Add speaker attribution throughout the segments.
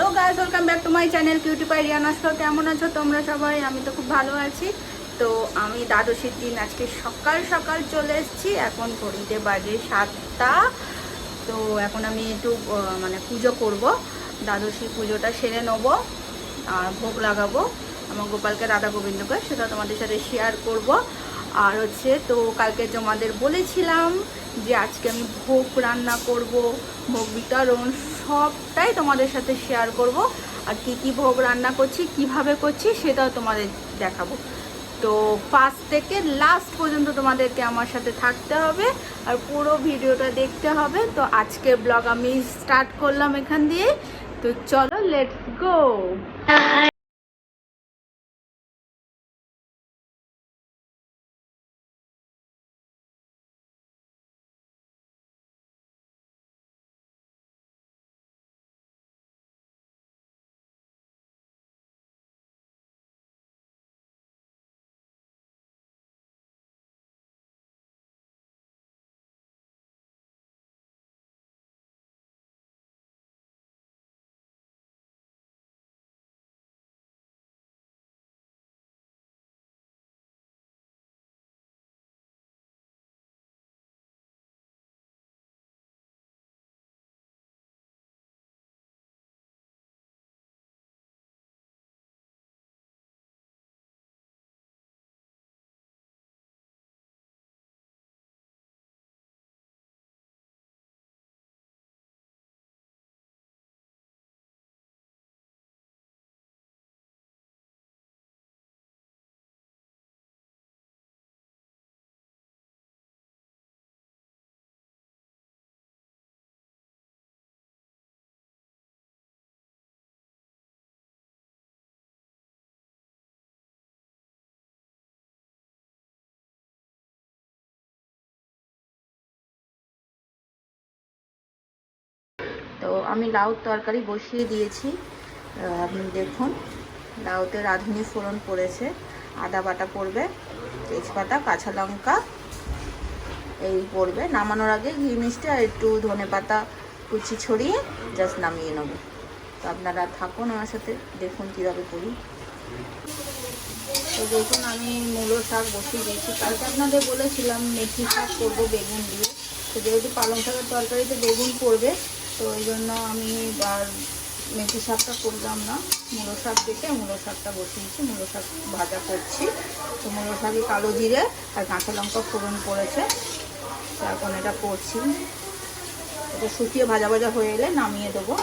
Speaker 1: Hello guys, welcome back to my channel cutie pie Riya Naskar. কেমন আছো তোমরা সবাই? আমি তো খুব ভালো আছি। তো আমি দ্বাদশীর দিন আজকে সকাল সকাল চলে এসেছি। এখন ঘড়িতে বাজে সাতটা। তো এখন আমি একটু মানে পুজো করব। দ্বাদশী পুজোটা সেরে নেব আর ভোগ লাগাবো। আমার গোপালকে রাধা গোবিন্দকে, সেটা তোমাদের সাথে শেয়ার করব। আর হচ্ছে তো কালকে তোমাদের বলেছিলাম যে আজকে আমি ভোগ রান্না করব, ভোগ বিতরণ সবটাই তোমাদের সাথে শেয়ার করব। আর কি কি ভোগ রান্না করছি, কীভাবে করছি সেটাও তোমাদের দেখাবো। তো ফার্স্ট থেকে লাস্ট পর্যন্ত তোমাদেরকে আমার সাথে থাকতে হবে আর পুরো ভিডিওটা দেখতে হবে। তো আজকে ব্লগ আমি স্টার্ট করলাম এখান দিয়ে। তো চলো লেটস গো তো আমি লাউ তরকারি বসিয়ে দিয়েছি। আপনি দেখুন, লাউতে রাঁধুনি ফোড়ন পড়েছে, আদা বাটা পড়বে, তেজপাতা, কাঁচা লঙ্কা, এই পড়বে। নামানোর আগে ঘি, মিষ্টি আর একটু ধনে পাতা, কুচি ছড়িয়ে জাস্ট নামিয়ে নেব। তো আপনারা থাকুন আমার সাথে, দেখুন কীভাবে করি। তো দেখুন, আমি মূলো শাক বসিয়ে দিয়েছি। কালকে আপনাদের বলেছিলাম, মেথি শাক করব বেগুন দিয়ে। তো যেহেতু পালং শাকের তরকারিতে বেগুন পড়বে তো ওই জন্য আমি আর মেথি শাকটা করলাম না। মূলো শাক কেটে মূলো শাকটা বসিয়েছি, মূলো শাক ভাজা করছি। তো মূলো শাকে কালো জিরে আর কাঁচা লঙ্কা ফোড়ন তো এখন এটা করছি। এটা শুকিয়ে ভাজা ভাজা হয়ে এলে নামিয়ে দেবো।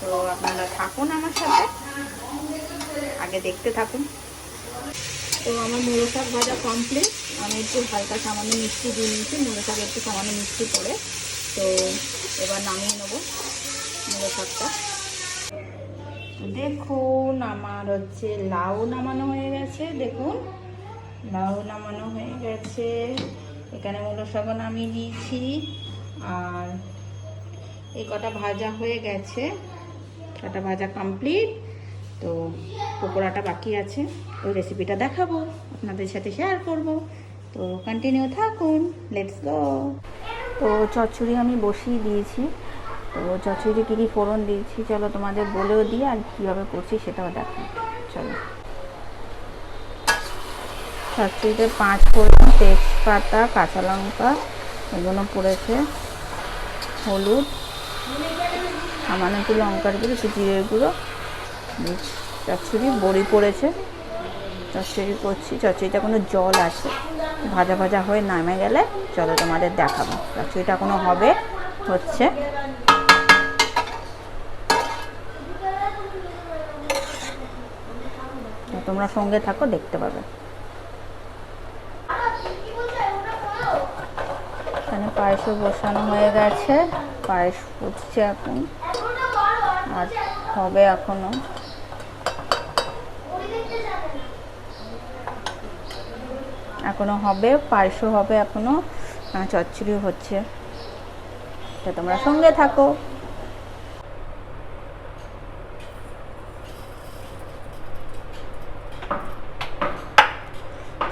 Speaker 1: তো আপনারা থাকুন আমার সাথে। আগে দেখতে থাকুন। তো আমার মুলো শাক ভাজা কমপ্লিট আমি একটু হালকা সামান্য মিষ্টি দিয়ে নিয়েছি। মুলো শাক একটু সামান্য মিষ্টি করে তো এবার নামিয়ে নেব মুলো শাকটা। দেখুন, আমার হচ্ছে লাউ নামানো হয়ে গেছে, দেখুন। লাউ নামানো হয়ে গেছে। এখানে মুলো শাকও নামিয়ে দিয়েছি আর এই কটা ভাজা হয়ে গেছে, কটা ভাজা কমপ্লিট তো পকোড়াটা বাকি আছে, ওই রেসিপিটা দেখাবো, আপনাদের সাথে শেয়ার করব। তো কন্টিনিউ থাকুন লেটস গো তো চচ্চড়ি আমি বসিয়ে দিয়েছি। তো চচ্চড়িতে কী কী ফোড়ন দিয়েছি চলো তোমাদের বলেও দিই আর কীভাবে করছি সেটাও দেখো চলো। চচ্চড়িতে পাঁচ ফোড়ন, তেজপাতা, কাঁচা লঙ্কা এগুলো পড়েছে, হলুদ, সামান্য একটু লঙ্কার গুঁড়ো, একটু জিরের গুঁড়ো চচ্চড়ি, বড়ি পড়েছে। চচ্চড়ি করছি চচ্চড়িটা কোনো জল আছে ভাজা ভাজা হয়ে নামে গেলে চলো তোমাদের দেখাবো। চচ্চড়িটা কোনো হবে, হচ্ছে। তোমরা সঙ্গে থাকো, দেখতে পাবে। এখানে পায়েসও বসানো হয়ে গেছে, পায়েস ফুটছে এখন। আর হবে এখনও। এখনও হবে, পার্শ্ব হবে এখনও চচ্চড়ি হচ্ছে। তো তোমরা সঙ্গে থাকো।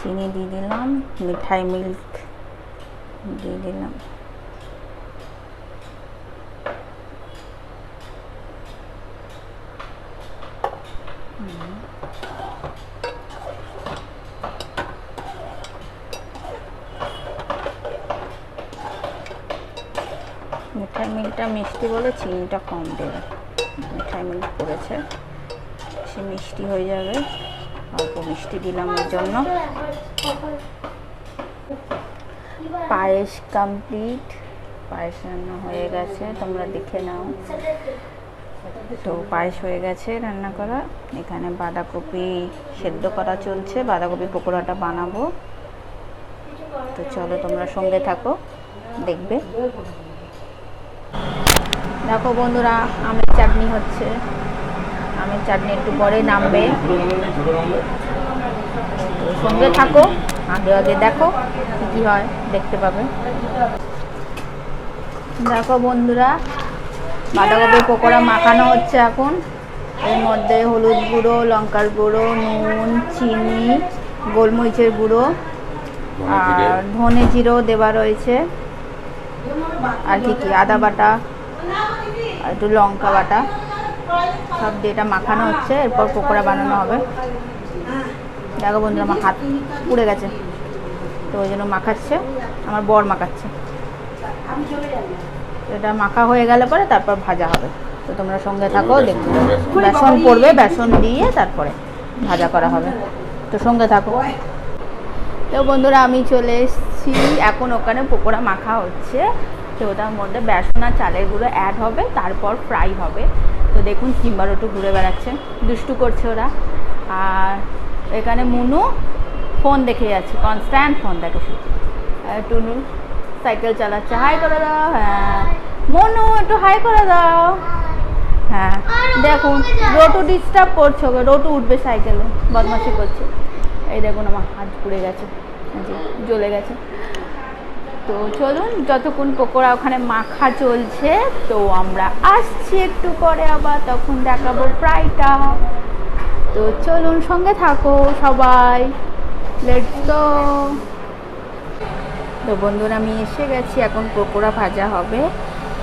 Speaker 1: চিনি দিয়ে দিলাম, মিঠাই মিল্ক দিয়ে দিলাম মিঠাই মিলটা মিষ্টি বলে চিনিটা কম দেবে। মিঠাই মিল পড়েছে। সে মিষ্টি হয়ে যাবে। অল্প মিষ্টি দিলাম ওর জন্য। পায়েস কমপ্লিট পায়েস রান্না হয়ে গেছে। তোমরা দেখে নাও। তো পায়েস হয়ে গেছে রান্না করা। এখানে বাঁধাকপি সেদ্ধ করা চলছে। বাঁধাকপি পকোড়াটা বানাবো। তো চলো তোমরা সঙ্গে থাকো। দেখবে। দেখো বন্ধুরা আমের চাটনি হচ্ছে। আমের চাটনি একটু পরে নামবে। সঙ্গে থাকো আগে আগে দেখো কি কি হয় দেখতে পাবে। দেখো বন্ধুরা বাঁধাকপির পকোড়া মাখানো হচ্ছে এখন। এর মধ্যে হলুদ গুঁড়ো লঙ্কার গুঁড়ো নুন চিনি গোলমরিচের গুঁড়ো আর ধনে জিরো দেওয়া রয়েছে। আর কি কি? আদা বাটা আর একটু লঙ্কা বাটা। সব দিয়ে এটা মাখানো হচ্ছে এরপর পকোড়া বানানো হবে। দেখো বন্ধুরা আমার হাত পুড়ে গেছে। তো ওই জন্য মাখাচ্ছে আমার বর মাখাচ্ছে। এটা মাখা হয়ে গেলে পরে তারপর ভাজা হবে। তো তোমরা সঙ্গে থাকো দেখো বেসন পড়বে বেসন দিয়ে তারপরে ভাজা করা হবে। তো সঙ্গে থাকো। তো বন্ধুরা আমি চলে এসেছি। এখন ওখানে পকোড়া মাখা হচ্ছে। তো ওটার মধ্যে বেসন আর চালের গুঁড়ো অ্যাড হবে, তারপর ফ্রাই হবে। তো দেখুন, সিম্বার একটু ঘুরে বেড়াচ্ছে। দুষ্টু করছে ওরা। আর এখানে মুনু ফোন দেখে যাচ্ছে কনস্ট্যান্ট ফোন দেখে শুধু টুনু সাইকেল চালাচ্ছে। হাই করে দাও। হ্যাঁ। মনু, একটু হাই করে দাও। হ্যাঁ। দেখুন, রোটু ডিস্টার্ব করছে ওকে। রোটু উঠবে সাইকেলে বদমাশি করছে। এই দেখুন, আমার হাত পুড়ে গেছে। জ্বলে গেছে। তো চলুন, যতক্ষণ পকোড়া ওখানে মাখা চলছে, তো আমরা আসছি একটু পরে আবার, তখন দেখাবো ফ্রাইটা। তো চলুন, সঙ্গে থাকো সবাই। লেটস তো বন্ধুরা, আমি এসে গেছি, এখন পকোড়া ভাজা হবে।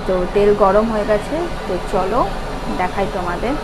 Speaker 1: তো তেল গরম হয়ে গেছে, তো চলো দেখাই তোমাদের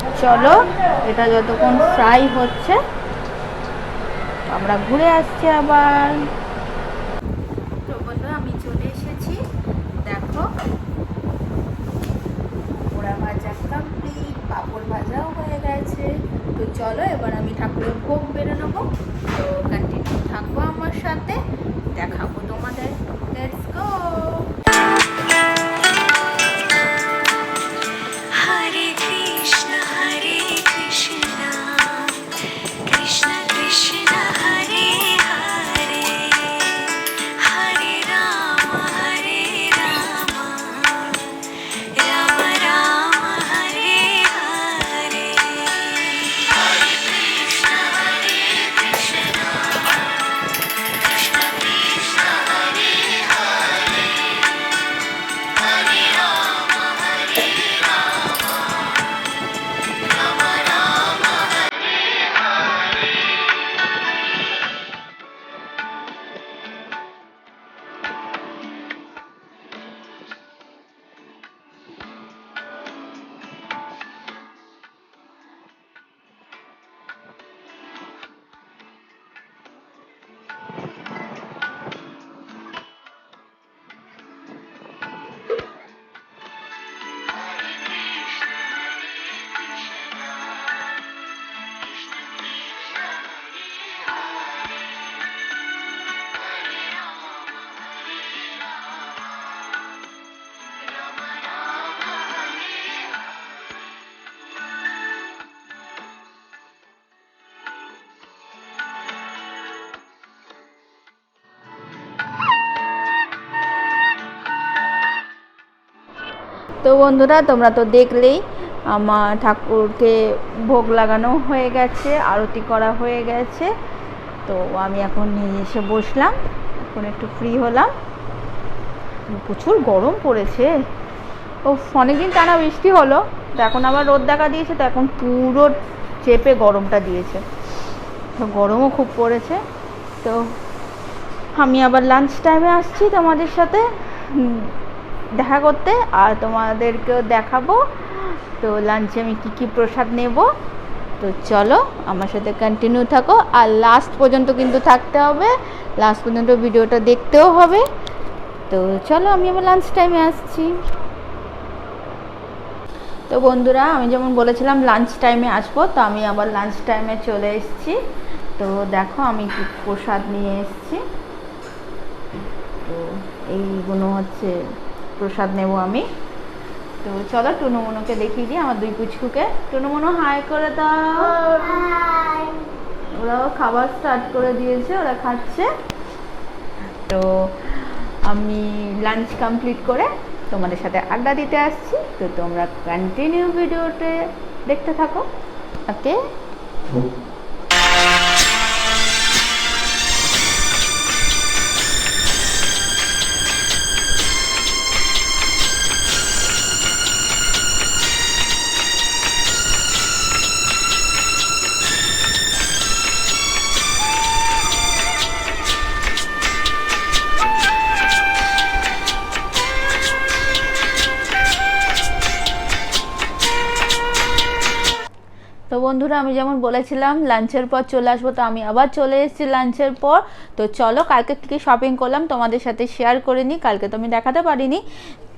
Speaker 1: তো চলো, এটা যতক্ষণ ফ্রাই হচ্ছে, আমরা ঘুরে আসছি আবার। আমি চলে এসেছি। দেখো, পোড়া ভাজা কমপ্লিট পাঁপড় ভাজাও হয়ে গেছে। তো চলো, এবার আমি ঠাকুরের ভোগ বেরো নেব। তো কন্টিনিউ থাকব আমার সাথে, দেখাবো তো বন্ধুরা, তোমরা তো দেখলেই আমার ঠাকুরকে ভোগ লাগানো হয়ে গেছে, আরতি করা হয়ে গেছে। তো আমি এখন নিয়ে এসে বসলাম, এখন একটু ফ্রি হলাম। প্রচুর গরম পড়েছে। ও অনেকদিন টানা বৃষ্টি হলো, তো এখন আবার রোদ দেখা দিয়েছে, তো এখন পুরো চেপে গরমটা দিয়েছে। তো গরমও খুব পড়েছে। তো আমি আবার লাঞ্চ টাইমে আসছি তোমাদের সাথে। দেখা করতে আর তোমাদেরকেও দেখাবো। তো লাঞ্চে আমি কী কী প্রসাদ নেব? তো চলো আমার সাথে কন্টিনিউ থাকো। আর লাস্ট পর্যন্ত কিন্তু থাকতে হবে। লাস্ট পর্যন্ত ভিডিওটা দেখতেও হবে। তো চলো আমি আবার লাঞ্চ টাইমে আসছি। তো বন্ধুরা, আমি যেমন বলেছিলাম লাঞ্চ টাইমে আসব, তো আমি আবার লাঞ্চ টাইমে চলে এসেছি। তো দেখো আমি কি প্রসাদ নিয়ে এসেছি। তো এইগুলো হচ্ছে প্রসাদ নেব আমি। তো চলো টুনুমুনুকে দেখিয়ে দিই আমার দুই পুচকুকে। টুনুমুনু হাই করে দাও। ওরাও খাবার স্টার্ট করে দিয়েছে ওরা খাচ্ছে। তো আমি লাঞ্চ কমপ্লিট করে তোমাদের সাথে আড্ডা দিতে আসছি। তো তোমরা কন্টিনিউ ভিডিওতে দেখতে থাকো। ওকে বন্ধুরা, আমি যেমন বলেছিলাম, লাঞ্চের পর চলে আসব, তো আমি আবার চলে এসেছি লাঞ্চের পর। তো চলো, কালকে কী শপিং করলাম, তোমাদের সাথে শেয়ার করে নিই, কালকে তো আমি দেখাতে পারিনি।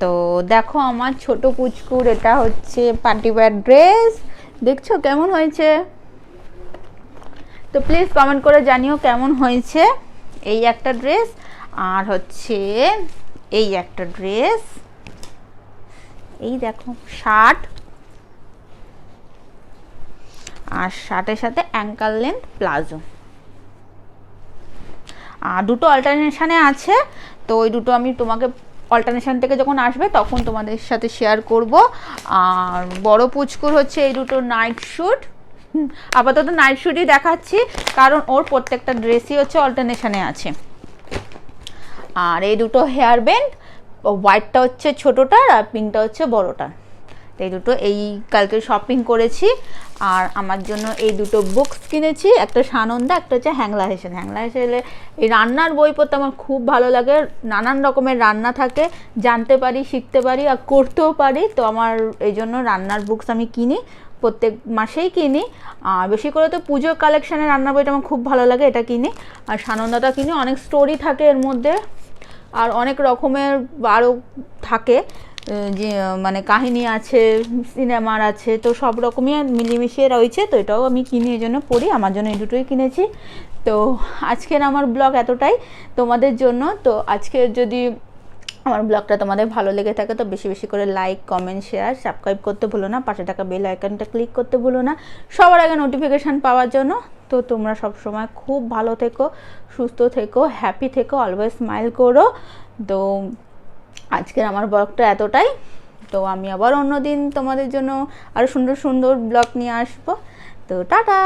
Speaker 1: তো দেখো আমার ছোট পুচকুর এটা হচ্ছে পার্টি ওয়্যার ড্রেস দেখছ কেমন হয়েছে? তো প্লিজ কমেন্ট করে জানিও কেমন হয়েছে এই একটা ড্রেস আর হচ্ছে এই একটা ড্রেস এই দেখো শার্ট আর শার্টের সাথে অ্যাঙ্কাল লেন্থ প্লাজো আর দুটো অল্টারনেশানে আছে, তো ওই দুটো আমি তোমাকে অল্টারনেশান থেকে যখন আসবে তখন তোমাদের সাথে শেয়ার করব। আর বড় পুচকুর হচ্ছে এই দুটো নাইট শ্যুট আপাতত নাইট শ্যুটই দেখাচ্ছি, কারণ ওর প্রত্যেকটা ড্রেসই হচ্ছে অল্টারনেশানে আছে। আর এই দুটো হেয়ার ব্যান্ড হোয়াইটটা হচ্ছে ছোটোটার আর পিঙ্কটা হচ্ছে বড়টার। তো এই দুটো, এই কালকে শপিং করেছি, আর আমার জন্য এই দুটো বুকস কিনেছি, একটা সানন্দা, একটা হচ্ছে হ্যাংলা হেসেল। হ্যাংলা হেসেলে এই রান্নার বই পড়তে আমার খুব ভালো লাগে, নানান রকমের রান্না থাকে, জানতে পারি, শিখতে পারি, আর করতেও পারি, তো আমার এই জন্য রান্নার বুকস আমি কিনি, প্রত্যেক মাসেই কিনি, আর বেশি করে তো পুজোর কালেকশানের রান্নার বইটা আমার খুব ভালো লাগে, এটা কিনি, আর সানন্দাটা কিনি, অনেক স্টোরি থাকে এর মধ্যে, আর অনেক রকমের আরও থাকে যে মানে কাহিনী আছে, সিনেমার আছে, তো সব রকমই মিলিমিশিয়ে রয়েছে, তো এটাও আমি কিনি এই জন্য পড়ি, আমার জন্য এই দুটোই কিনেছি। তো আজকের আমার ব্লগ এতটাই তোমাদের জন্য, তো আজকের যদি আমার ব্লগটা তোমাদের ভালো লেগে থাকে, তো বেশি বেশি করে লাইক, কমেন্ট, শেয়ার, সাবস্ক্রাইব করতে ভুলো না, পাশে থাকা বেল আইকনটা ক্লিক করতে ভুলো না। সবার আগে নোটিফিকেশান পাওয়ার জন্য, তো তোমরা সব সময় খুব ভালো থেকো, সুস্থ থেকো হ্যাপি থেকো অলওয়েজ স্মাইল করো। তো আজকের আমার ব্লগটা এতটাই। তো আমি আবার অন্য দিন তোমাদের জন্য আরও সুন্দর সুন্দর ব্লগ নিয়ে আসব। তো টাটা!